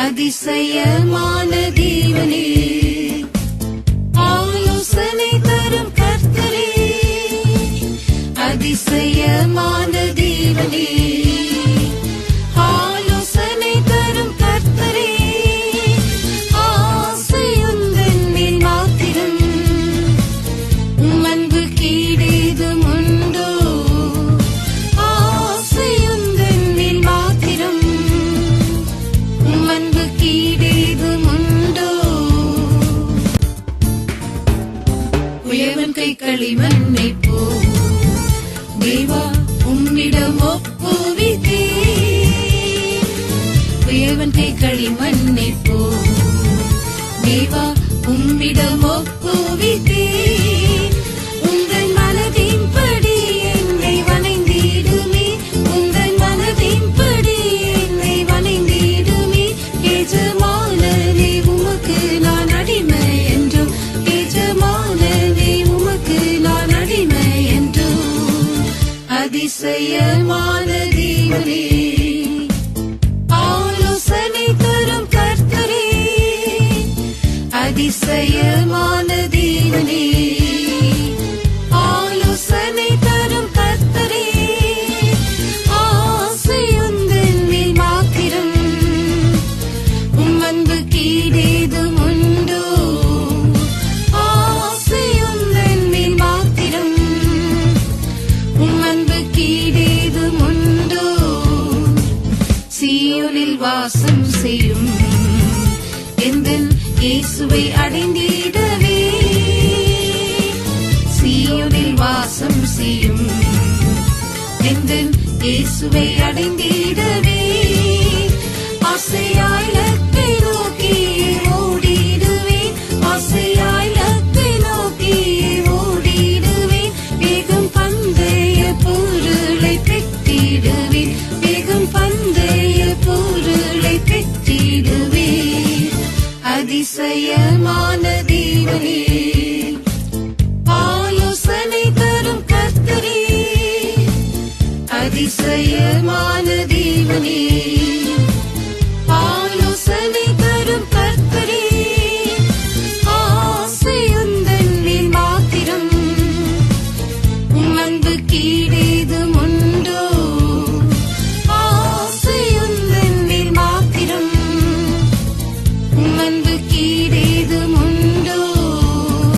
அதிசயமான தேவனே. ஆலோசனை தரும் கர்த்தரே. அதிசயமான களிமண்ணை போவா உம்மிடம் ஒப்புவிதே தேவன்டை களிமண்ணை போவா உம்மிடம் ஒப்புவிதே அதிசயமான தீவனே ஆலோசனை தரும் கர்த்தரே. அதிசயமான எந்தன் இயேசுவை அடைந்திடவே. சீயோனில் வாசம் செய்யும் எந்தன் இயேசுவை அடைந்திடவே. ஆசையாய் அதிசயமான தேவனே ஆலோசனை தரும் கர்த்தரே. அதிசய